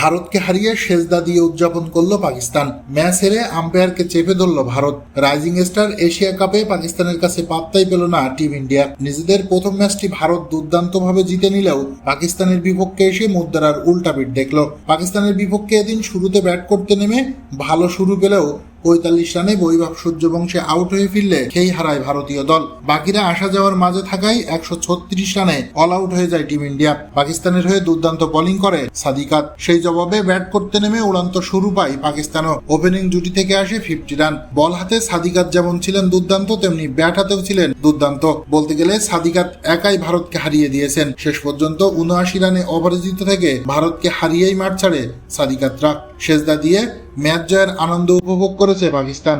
ভারতকে হারিয়ে সেজদা দিয়ে উদযাপন করল পাকিস্তান। ম্যাচ হেরে আম্পায়ারকে চেপে ধরলো ভারত। রাইজিং স্টার এশিয়া কাপে পাকিস্তানের কাছে পাত্তাই পেল না টিম ইন্ডিয়া। নিজেদের প্রথম ম্যাচটি ভারত দুর্দান্তভাবে জিতে নিলেও পাকিস্তানের বিপক্ষে এসে মুদ্রার উল্টাপিট দেখল। পাকিস্তানের বিপক্ষে এদিন শুরুতে ব্যাট করতে নেমে ভালো শুরু পেলেও পঁয়তাল্লিশ রানে বৈভব সূর্যবংশে আউট হয়ে ফিরলে খেই হারায় ভারতীয় দল। বাকিরা আসা যাওয়ার মাঝে থাকায় একশো ছত্রিশ রানে অল আউট হয়ে যায় টিম ইন্ডিয়া। পাকিস্তানের হয়ে দুর্দান্ত বোলিং করে সাদিকাত। সেই জবাবে ব্যাট করতে নেমে উড়ান্ত শুরু পায় পাকিস্তানও। ওপেনিং জুটি থেকে আসে ফিফটি রান বল হাতে সাদিকাত যেমন ছিলেন দুর্দান্ত, তেমনি ব্যাট হাতেও ছিলেন দুর্দান্ত। বলতে গেলে সাদিকাত একাই ভারতকে হারিয়ে দিয়েছেন। শেষ পর্যন্ত উনআশি রানে অপরাজিত থেকে ভারতকে হারিয়েই মাঠ ছাড়ে সাদিকাতরা। সেজদা দিয়ে ম্যাচ জয়ের আনন্দ উপভোগ করেছে পাকিস্তান।